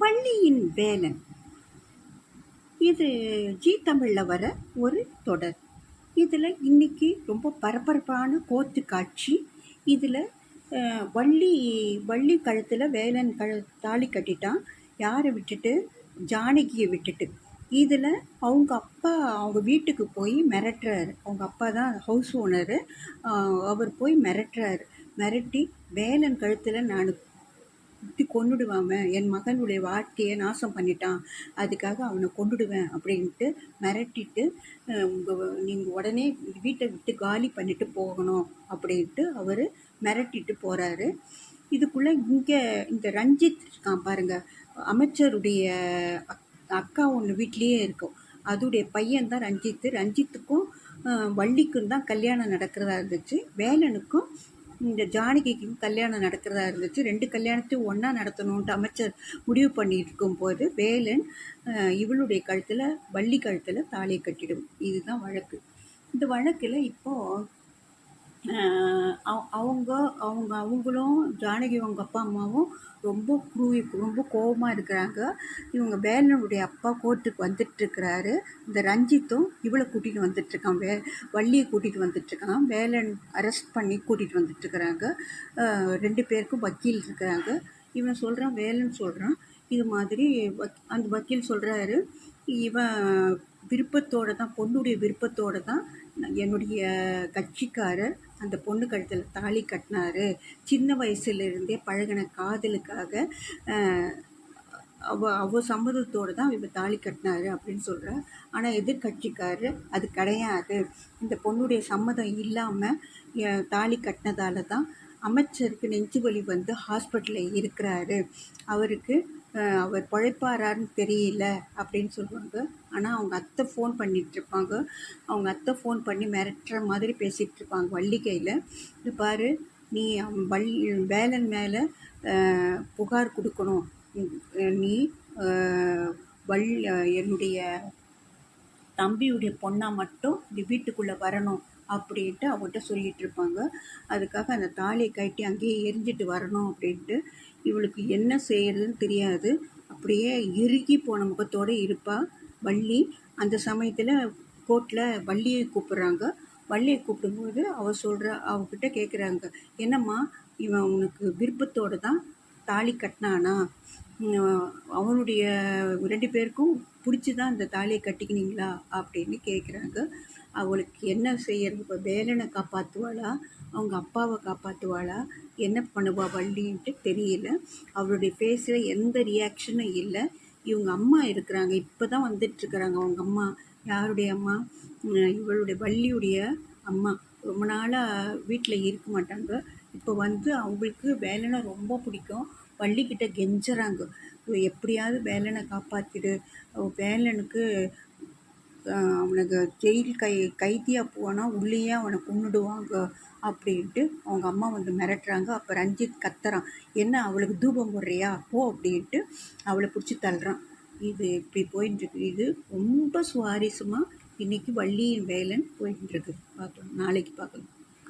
வள்ளியின் வேலன் இது ஜி தமிழில் வர ஒரு தொடர். இதில் இன்றைக்கி ரொம்ப பரபரப்பான கோர்த்து காட்சி. இதில் வள்ளி வள்ளி கழுத்தில் வேலன் கழு தாலி கட்டிட்டான். யாரை விட்டுட்டு? ஜானகியை விட்டுட்டு. இதில் அவங்க அப்பா அவங்க வீட்டுக்கு போய் மிரட்டுறாரு. அவங்க அப்பா தான் ஹவுஸ் ஓனரு. அவர் போய் மிரட்டுறாரு. மிரட்டி வேலன் கழுத்தில் நான் விட்டு கொண்டுடுவாம என் மகனுடைய வாழ்க்கையை நாசம் பண்ணிட்டான் அதுக்காக அவனை கொண்டுடுவேன் அப்படின்ட்டு மிரட்டிட்டு உங்கள் நீங்கள் உடனே வீட்டை விட்டு காலி பண்ணிட்டு போகணும் அப்படின்ட்டு அவர் மிரட்டிட்டு போகிறாரு இதுக்குள்ளே இங்கே இந்த ரஞ்சித் இருக்கான் பாருங்கள் அமைச்சருடைய அக்கா ஒன்று வீட்லேயே இருக்கும். அதுடைய பையன் தான் ரஞ்சித்து ரஞ்சித்துக்கும் வள்ளிக்கும் தான் கல்யாணம் நடக்கிறதா இருந்துச்சு. வேலனுக்கும் இந்த ஜானகிக்கும் கல்யாணம் நடக்கிறதா இருந்துச்சு. ரெண்டு கல்யாணத்தையும் ஒன்றா நடத்தணுன்ட்டு அமைச்சர் முடிவு பண்ணியிருக்கும் போது வேலன் இவளுடைய கழுத்தில் வள்ளி கழுத்தில் தாலியை கட்டிடும். இதுதான் வழக்கு. இந்த வழக்கில் இப்போது அவங்க அவங்க அவங்களும் ஜானகி அவங்க அப்பா அம்மாவும் ரொம்ப குரூவி ரொம்ப கோபமாக இருக்கிறாங்க. இவங்க வேலனுடைய அப்பா கோர்ட்டுக்கு வந்துட்டுருக்கிறாரு. இந்த ரஞ்சித்தும் இவளை கூட்டிகிட்டு வந்துட்டுருக்கான். வே வள்ளியை கூட்டிகிட்டு வந்துட்டுருக்கான். வேலன் அரெஸ்ட் பண்ணி கூட்டிகிட்டு வந்துட்டுருக்குறாங்க. ரெண்டு பேருக்கும் வக்கீல் இருக்கிறாங்க. இவன் சொல்கிறான் வேலன் சொல்கிறான் இது மாதிரி அந்த வக்கீல் சொல்கிறாரு இவன் விருப்பத்தோடு தான் பொண்ணுடைய விருப்பத்தோடு தான் என்னுடைய கட்சிக்காரர் அந்த பொண்ணு கழுத்தில் தாலி கட்டினாரு. சின்ன வயசுலேருந்தே பழகின காதலுக்காக அவ அவ சம்மதத்தோடு தான் இவ தாலி கட்டினாரு அப்படின்னு சொல்கிறா ஆனால் எதிர்கட்சிக்காரர் அது கிடையாது. இந்த பொண்ணுடைய சம்மதம் இல்லாமல் தாலி கட்டினதால தான் அமைச்சருக்கு நெஞ்சு வலி வந்து ஹாஸ்பிட்டலில் இருக்கிறாரு. அவருக்கு அவர் பழைப்பாரான்னு தெரியல அப்படின்னு சொல்லுவாங்க. ஆனால் அவங்க அத்தை ஃபோன் பண்ணிகிட்ருப்பாங்க அவங்க அத்தை ஃபோன் பண்ணி மிரட்டுற மாதிரி பேசிகிட்டு இருப்பாங்க வள்ளிக்கையில் இது பாரு நீ வள்ளி வேலன் மேலே புகார் கொடுக்கணும். நீ வள் என்னுடைய தம்பியுடைய பொண்ணாக மட்டும் இந்த வீட்டுக்குள்ளே வரணும். அப்படின்ட்டு அவங்ககிட்ட சொல்லிகிட்டு இருப்பாங்க அதுக்காக அந்த தாலியை கட்டி அங்கேயே எரிஞ்சிட்டு வரணும் அப்படின்ட்டு. இவளுக்கு என்ன செய்கிறதுன்னு தெரியாது. அப்படியே இறுகி போன முகத்தோடு இருப்பாள் வள்ளி. அந்த சமயத்தில் கோர்ட்டில் வள்ளியை கூப்பிட்றாங்க. வள்ளியை கூப்பிடும்போது அவள் சொல்கிற அவகிட்ட கேட்குறாங்க என்னம்மா இவன் உனக்கு விருப்பத்தோடு தான் தாலி கட்டினானா? அவனுடைய ரெண்டு பேருக்கும் பிடிச்சி தான் அந்த தாலியை கட்டிக்கினீங்களா? அப்படின்னு கேட்குறாங்க அவளுக்கு என்ன செய்யறது? இப்போ வேலனை காப்பாற்றுவாளா அவங்க அப்பாவை காப்பாற்றுவாளா என்ன பண்ணுவா வள்ளின்ட்டு தெரியல. அவளுடைய ஃபேஸில் எந்த ரியாக்ஷனும் இல்லை. இவங்க அம்மா இருக்கிறாங்க. இப்போ தான் வந்துட்டுருக்குறாங்க அவங்க அம்மா. யாருடைய அம்மா? இவளுடைய வள்ளியுடைய அம்மா. ரொம்ப நாளாக வீட்டில் இருக்க மாட்டாங்க. இப்போ வந்து அவங்களுக்கு வேலைனா ரொம்ப பிடிக்கும். வள்ளிக்கிட்ட கெஞ்சுறாங்க. எப்படியாவது வேலனை காப்பாற்றிடு வேலனுக்கு அவனுக்கு ஜெயில் கை கைதியாக போனால் உள்ளேயே அவனை கொன்னுடுவாங்க அப்படின்ட்டு அவங்க அம்மா வந்து மிரட்டுறாங்க. அப்போ ரஞ்சித் கத்துறான். என்ன அவளுக்கு தூபம் போடுறியா? போ அப்படின்ட்டு அவளை பிடிச்சி தள்ளுறான். இது இப்படி போயிட்டுருக்கு இது ரொம்ப சுவாரஸ்யமாக இன்றைக்கி வள்ளியின் வேலன் போயிட்டுருக்கு பார்க்கலாம் நாளைக்கு பார்க்கலாம்.